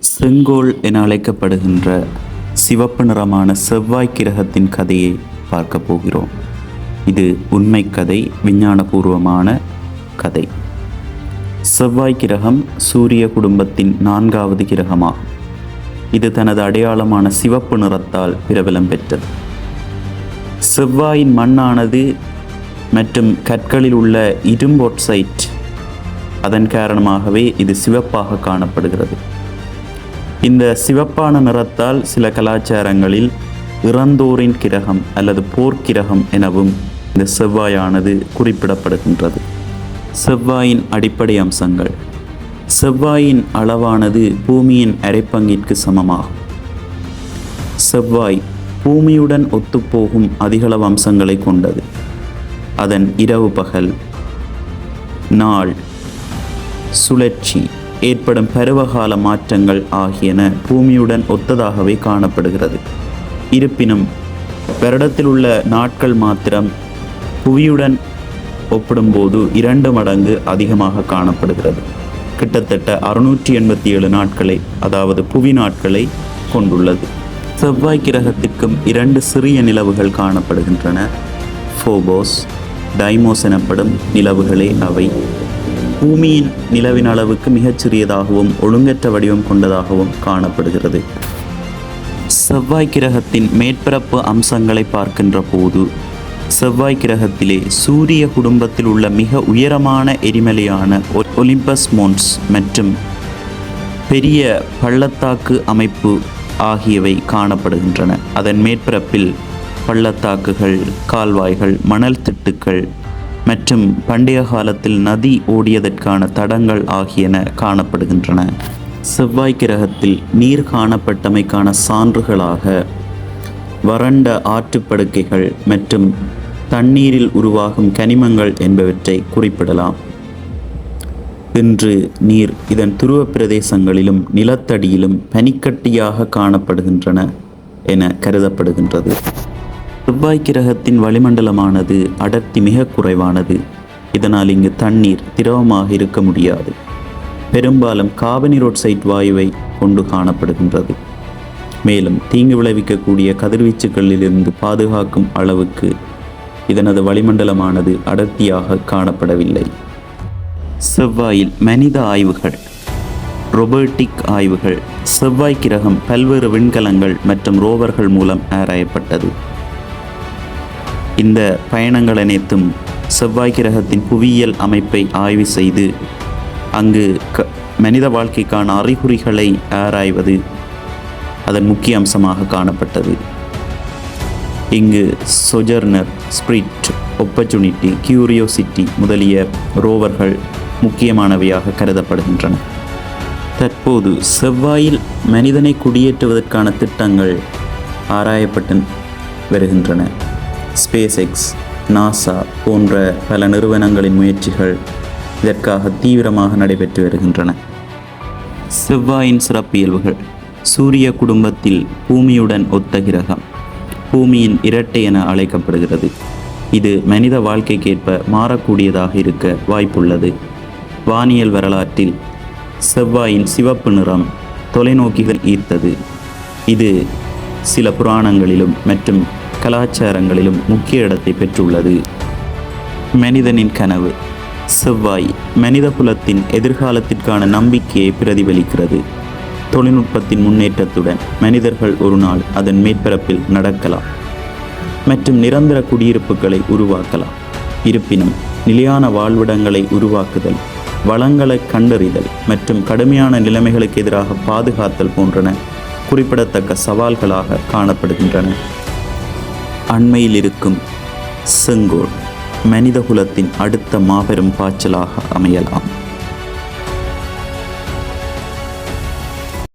செங்கோல் என அழைக்கப்படுகின்ற சிவப்பு நிறமான செவ்வாய் கிரகத்தின் கதையை பார்க்க போகிறோம். இது உண்மை கதை விஞ்ஞானபூர்வமான கதை. செவ்வாய் கிரகம் சூரிய குடும்பத்தின் நான்காவது கிரகமாகும். இது தனது அடையாளமான சிவப்பு நிறத்தால் பிரபலம் பெற்றது. செவ்வாயின் மண்ணானது மற்றும் கற்களில் உள்ள இரும்போட்சைட் அதன் காரணமாகவே இது சிவப்பாக காணப்படுகிறது. இந்த சிவப்பான நிறத்தால் சில கலாச்சாரங்களில் இறந்தோரின் கிரகம் அல்லது போர்க்கிரகம் எனவும் இந்த செவ்வாயானது குறிப்பிடப்படுகின்றது. செவ்வாயின் அடிப்படை அம்சங்கள். செவ்வாயின் அளவானது பூமியின் அரைப்பங்கிற்கு சமமாகும். செவ்வாய் பூமியுடன் ஒத்துப்போகும் அதிகளவு அம்சங்களை கொண்டது. அதன் இரவு பகல் நாள் சுழற்சி ஏற்படும் பருவகால மாற்றங்கள் ஆகியன பூமியுடன் ஒத்ததாகவே காணப்படுகிறது. இருப்பினும் வருடத்தில் உள்ள நாட்கள் மாத்திரம் புவியுடன் ஒப்பிடும்போது இரண்டு மடங்கு அதிகமாக காணப்படுகிறது. கிட்டத்தட்ட அறுநூற்றி எண்பத்தி ஏழு நாட்களை அதாவது புவி நாட்களை கொண்டுள்ளது. செவ்வாய் கிரகத்திற்கும் இரண்டு சிறிய நிலவுகள் காணப்படுகின்றன. ஃபோபோஸ் டைமோஸ் எனப்படும் நிலவுகளே அவை. பூமியின் நிலவின் அளவுக்கு மிகச்சிறியதாகவும் ஒழுங்கற்ற வடிவம் கொண்டதாகவும் காணப்படுகிறது. செவ்வாய் கிரகத்தின் மேற்பரப்பு அம்சங்களை பார்க்கின்ற போது செவ்வாய் கிரகத்திலே சூரிய குடும்பத்தில் உள்ள மிக உயரமான எரிமலையான ஒலிம்பஸ் மோன்ஸ் மற்றும் பெரிய பள்ளத்தாக்கு அமைப்பு ஆகியவை காணப்படுகின்றன. அதன் மேற்பரப்பில் பள்ளத்தாக்குகள் கால்வாய்கள் மணல் திட்டுக்கள் மற்றும் பண்டைய காலத்தில் நதி ஓடியதற்கான தடங்கள் ஆகியன காணப்படுகின்றன. செவ்வாய் கிரகத்தில் நீர் காணப்பட்டமைக்கான சான்றுகளாக வறண்ட ஆற்றுப்படுக்கைகள் மற்றும் தண்ணீரில் உருவாகும் கனிமங்கள் என்பவற்றை குறிப்பிடலாம். இன்று நீர் இதன் துருவ பிரதேசங்களிலும் நிலத்தடியிலும் பனிக்கட்டியாக காணப்படுகின்றன என கருதப்படுகின்றது. செவ்வாய் கிரகத்தின் வளிமண்டலமானது அடர்த்தி மிக குறைவானது. இதனால் இங்கு தண்ணீர் திரவமாக இருக்க முடியாது. பெரும்பாலும் காபனிரோட்சைட் வாயுவை கொண்டு காணப்படுகின்றது. மேலும் தீங்கு விளைவிக்கக்கூடிய கதிர்வீச்சுகளிலிருந்து பாதுகாக்கும் அளவுக்கு இதனது வளிமண்டலமானது அடர்த்தியாக காணப்படவில்லை. செவ்வாயில் மனித ஆய்வுகள் ரொபோட்டிக் ஆய்வுகள் செவ்வாய் கிரகம் பல்வேறு விண்கலங்கள் மற்றும் ரோவர்கள் மூலம் ஆராயப்பட்டது. இந்த பயணங்கள் அனைத்தும் செவ்வாய் கிரகத்தின் புவியியல் அமைப்பை ஆய்வு செய்து அங்கு க மனித வாழ்க்கைக்கான அறிகுறிகளை ஆராய்வது அதன் முக்கிய அம்சமாக காணப்பட்டது. இங்கு சொஜர்னர் ஸ்பிரிட் ஒப்பர்ச்சுனிட்டி கியூரியோசிட்டி முதலிய ரோவர்கள் முக்கியமானவையாக கருதப்படுகின்றன. தற்போது செவ்வாயில் மனிதனை குடியேற்றுவதற்கான திட்டங்கள் ஆராயப்பட்டு வருகின்றன. ஸ்பேஸ் எக்ஸ் நாசா போன்ற பல நிறுவனங்களின் முயற்சிகள் இதற்காக தீவிரமாக நடைபெற்று வருகின்றன. செவ்வாயின் சிறப்பியல்புகள் சூரிய குடும்பத்தில் பூமியுடன் ஒத்த கிரகம் பூமியின் இரட்டை என அழைக்கப்படுகிறது. இது மனித வாழ்க்கைக்கேற்ப மாறக்கூடியதாக இருக்க வாய்ப்புள்ளது. வானியல் வரலாற்றில் செவ்வாயின் சிவப்பு நிறம் தொலைநோக்கிகள் ஈர்த்தது. இது சில புராணங்களிலும் மற்றும் கலாச்சாரங்களிலும் முக்கிய இடத்தை பெற்றுள்ளது. மனிதனின் கனவு செவ்வாய் மனித குலத்தின் எதிர்காலத்திற்கான நம்பிக்கையை பிரதிபலிக்கிறது. தொழில்நுட்பத்தின் முன்னேற்றத்துடன் மனிதர்கள் ஒரு நாள் அதன் மேற்பரப்பில் நடக்கலாம். மற்றும் நிரந்தர குடியிருப்புகளை உருவாக்கலாம். இருப்பினும் நிலையான வாழ்விடங்களை உருவாக்குதல் வளங்களை கண்டறிதல் மற்றும் கடுமையான நிலைமைகளுக்கு எதிராக பாதுகாத்தல் போன்றன குறிப்பிடத்தக்க சவால்களாக காணப்படுகின்றன. அண்மையில் இருக்கும் செங்கோல் மனிதகுலத்தின் அடுத்த மாபெரும் பாய்ச்சலாக அமையலாம்.